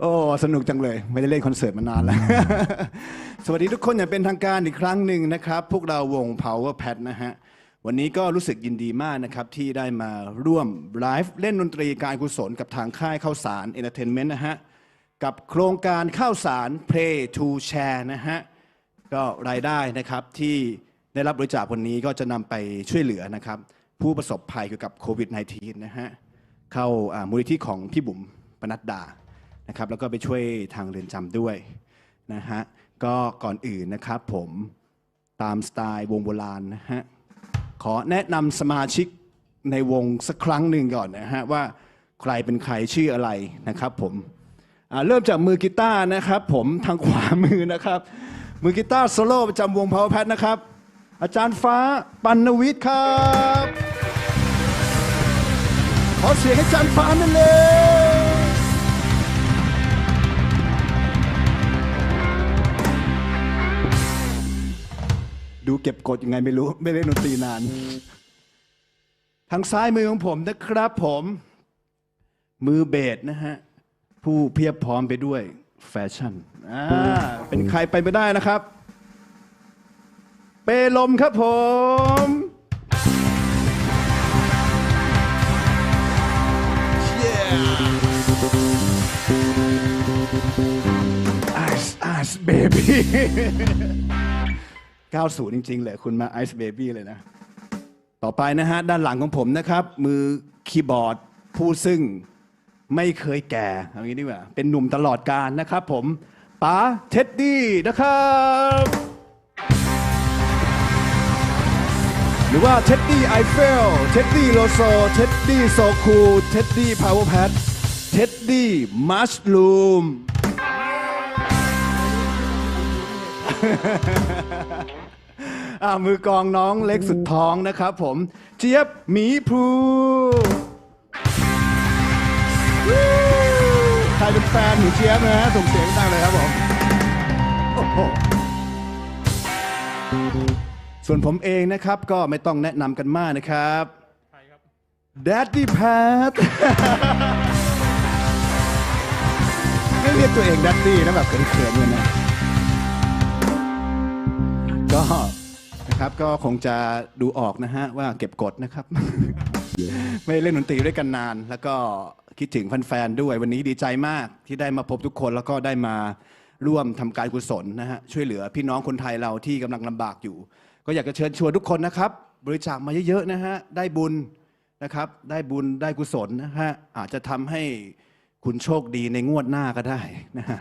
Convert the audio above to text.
โอ้สนุกจังเลย ไม่ได้เล่นคอนเสิร์ตมานานแล้ว สวัสดีทุกคนอย่างเป็นทางการอีกครั้งหนึ่งนะครับ พวกเราวง Power Pad นะฮะ วันนี้ก็รู้สึกยินดีมากนะครับ ที่ได้มาร่วมไลฟ์เล่นดนตรีการกุศลกับทางค่ายข้าวสาร Entertainment นะฮะ กับโครงการข้าวสาร Play to Share นะฮะ ก็รายได้นะครับที่ได้รับบริจาควันนี้ก็จะนำไปช่วยเหลือนะครับ ผู้ประสบภัยเกี่ยวกับโควิด -19 นะฮะเข้าอ่ามูลนิธิของพี่บุ๋ม ปนัดดานะครับแล้วก็ไปช่วยทางเรือนจำด้วยนะฮะก็ก่อนอื่นนะครับผมตามสไตล์วงโบราณนะฮะขอแนะนำสมาชิกในวงสักครั้งหนึ่งก่อนนะฮะว่าใครเป็นใครชื่ออะไรนะครับผมเริ่มจากมือกีตาร์นะครับผมทางขวามือนะครับ มือกีตาร์โซโล่ประจำวง Power Pad นะครับ อาจารย์ฟ้าปัณวิทย์ครับ ขอเสียงให้อาจารย์ฟ้านั่นเลย ดูเก็บกดยังไงไม่รู้ ไม่เล่นดนตรีนาน ทางซ้ายมือของผมนะครับผม มือเบสนะฮะ ผู้เพียบพร้อมไปด้วยแฟชั่นอ่าเป็นใครไปไม่ได้นะครับ เปลมครับผม Ice Ice Baby 90 จริง ๆ เลย คุณมา Ice Baby เลยนะ ต่อไปนะฮะ ด้านหลังของผมนะครับ มือคีย์บอร์ดผู้ซึ่งไม่เคยแก่เอางี้ดีกว่า เป็นหนุ่มตลอดกาลนะครับผมป๋าเท็ดดี้นะครับ หรือว่าเท็ดดี้ไอเฟลเท็ดดี้โลโซเท็ดดี้โซคูเท็ดดี้พาวเวอร์แพดเท็ดดี้มัชลูม อ่ามือกองน้องเล็กสุดท้องนะครับผม เจี๊ยบหมีภูใครเป็นแฟนหนูเจี๊ยบนะฮะส่งเสียงดังเลยครับผมโอ้โหส่วนผมเองนะครับก็ไม่ต้องแนะนำกันมากนะครับ Daddy Pat ไม่เรียกตัวเอง Daddy นะแบบเขินๆเนี่ยนะ นะครับก็คงจะดูออกนะฮะว่าเก็บกดนะครับ ไม่ได้เล่นดนตรีด้วยกันนาน แล้วก็คิดถึงแฟนๆด้วยวันนี้ดีใจมากที่ได้มาพบทุกคนแล้วก็ได้มาร่วมทำการกุศลนะฮะช่วยเหลือพี่น้องคนไทยเราที่กำลังลำบากอยู่ ก็อยากจะเชิญชวนทุกคนนะครับ บริจาคมาเยอะๆนะฮะได้บุญนะครับได้บุญได้กุศลนะฮะอาจจะทำให้คุณโชคดีในงวดหน้าก็ได้นะฮะ